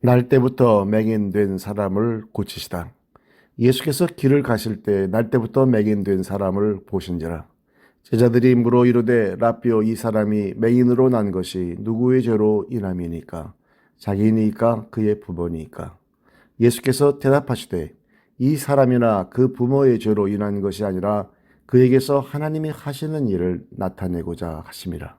날 때부터 맹인된 사람을 고치시다. 예수께서 길을 가실 때 날 때부터 맹인된 사람을 보신지라. 제자들이 물어 이르되 라비오 이 사람이 맹인으로 난 것이 누구의 죄로 인함이니까 자기니까 그의 부모니까 예수께서 대답하시되 이 사람이나 그 부모의 죄로 인한 것이 아니라 그에게서 하나님이 하시는 일을 나타내고자 하심이라.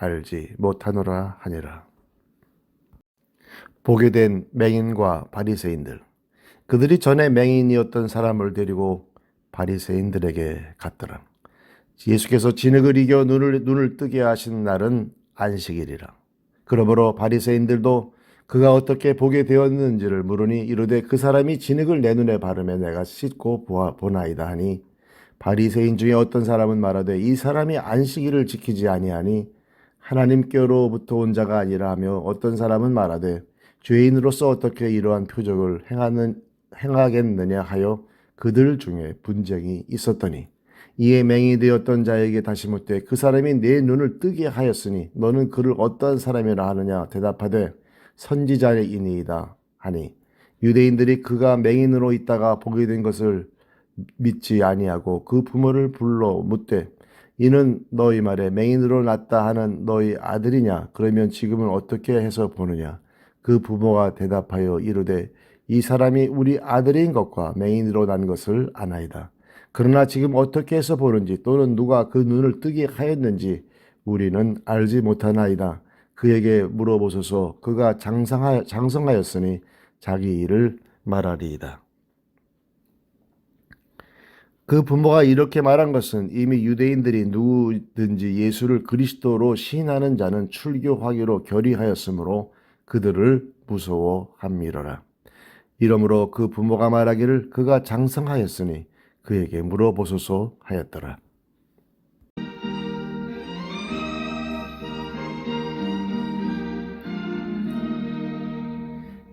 알지 못하노라 하니라. 보게 된 맹인과 바리새인들 그들이 전에 맹인이었던 사람을 데리고 바리새인들에게 갔더라. 예수께서 진흙을 이겨 눈을 눈을 뜨게 하신 날은 안식일이라. 그러므로 바리새인들도 그가 어떻게 보게 되었는지를 물으니 이르되 그 사람이 진흙을 내 눈에 바르며 내가 씻고 보아, 보나이다 하니 바리새인 중에 어떤 사람은 말하되 이 사람이 안식일을 지키지 아니하니 하나님께로부터 온 자가 아니라 하며 어떤 사람은 말하되 죄인으로서 어떻게 이러한 표적을 행하는 행하겠느냐 하여 그들 중에 분쟁이 있었더니 이에 맹이 되었던 자에게 다시 묻되 그 사람이 내 눈을 뜨게 하였으니 너는 그를 어떠한 사람이라 하느냐 대답하되 선지자이니이다 하니 유대인들이 그가 맹인으로 있다가 보게 된 것을 믿지 아니하고 그 부모를 불러 묻되 이는 너희 말에 맹인으로 났다 하는 너희 아들이냐? 그러면 지금은 어떻게 해서 보느냐? 그 부모가 대답하여 이르되 이 사람이 우리 아들인 것과 맹인으로 난 것을 아나이다. 그러나 지금 어떻게 해서 보는지 또는 누가 그 눈을 뜨게 하였는지 우리는 알지 못하나이다. 그에게 물어보소서. 그가 장성하, 장성하였으니 자기 일을 말하리이다 그 부모가 이렇게 말한 것은 이미 유대인들이 누구든지 예수를 그리스도로 시인하는 자는 출교하기로 결의하였으므로 그들을 무서워함이로라. 이러므로 그 부모가 말하기를 그가 장성하였으니 그에게 물어보소서 하였더라.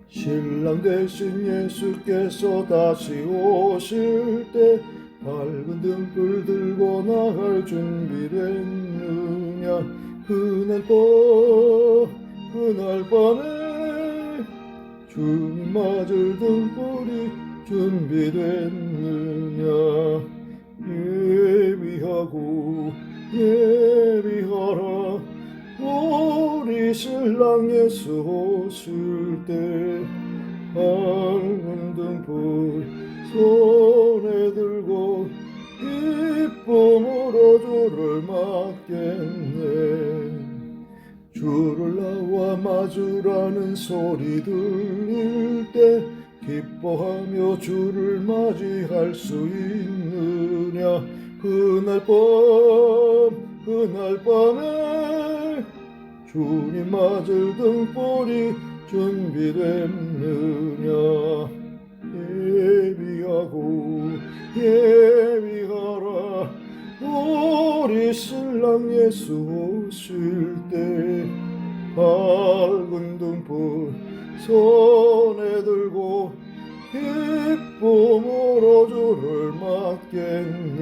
신랑 대신 예수께서 다시 오실 때 밝은 등불 들고 나갈 준비됐느냐? 그날 밤 그날 밤에 주님 맞을 등불이 준비됐느냐? 예비하고 예비하라. 우리 신랑 예수 오실 때 밝은 등불 손 맞으라는 소리 들릴 때 기뻐하며 주를 맞이할 수 있느냐? 그날 밤 그날 밤에 주님 맞을 등불이 준비됐느냐? 예비하고 예비하라. 우리 신랑 예수 오실 때 밝은 등불 손에 들고 기쁨으로 주를 맞겠네.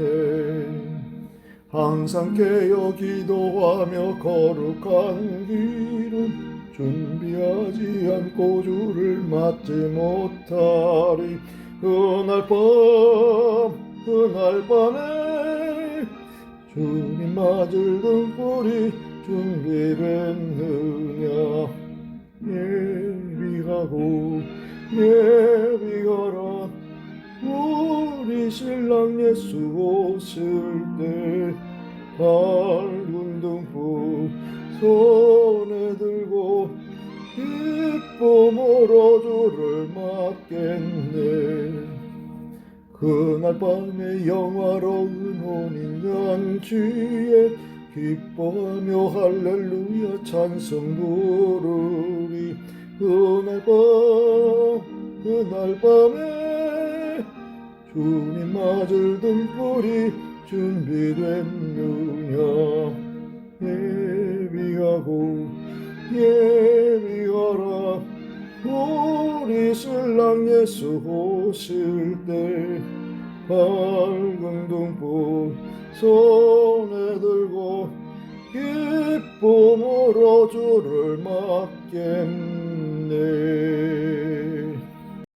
항상 깨어 기도하며 거룩한 길은 준비하지 않고 주를 맞지 못하리. 그날 밤 그날 밤에 주님 맞을 등불이 준비됐느냐 예비하고 예비하라. 우리 신랑 예수 오실 때 밝은 등불 손에 들고 기쁨으로 주를 맞겠네. 그날 밤에 영화로운 혼인 잔치에 기뻐하며 할렐루야 찬송 부르리. 그날 밤 그날 밤에 주님 맞을 등불이 준비됐느냐. 예비하고 예비하라. 우리 신랑 예수 오실 때 밝은 등불 손 again.